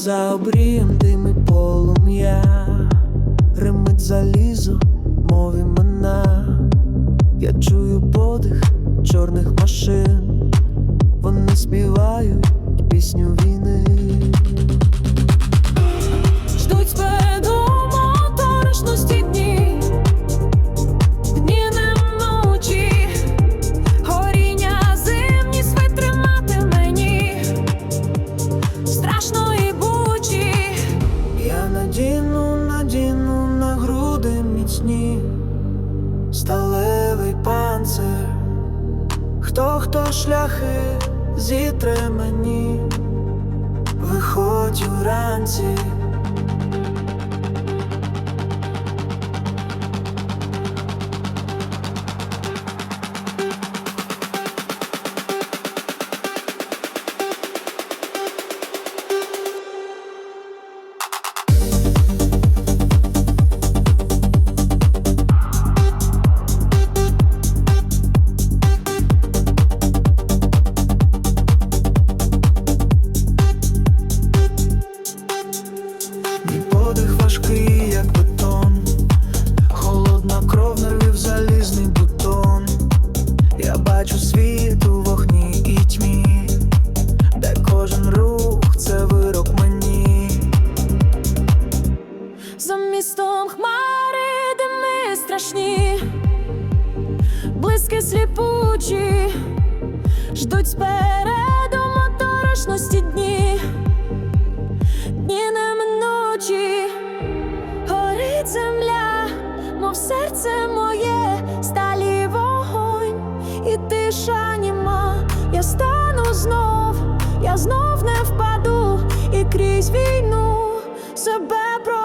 За обрієм дим і полум'я, Гримить залізо, мов імена. Я чую подих чорних машин, вони співають пісню війни. Я надіну, надіну на груди міцні, сталевий панцир, хто хто шляхи зітре мені, виходь уранці. Як бетон, холодна кров нарвів залізний бутон. Я бачу світ у вогні і тьмі, де кожен рух це вирок. За містом хмари, страшні, близькі сліпучі, ждуть спереду моторошності дні серце моє, сталі вогонь, і тиша німа, я стану знов, я знов не впаду і крізь війну себе про.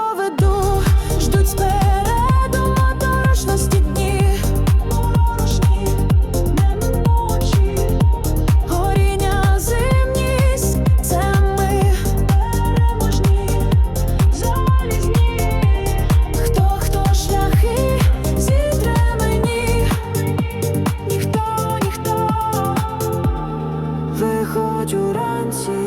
주저앉지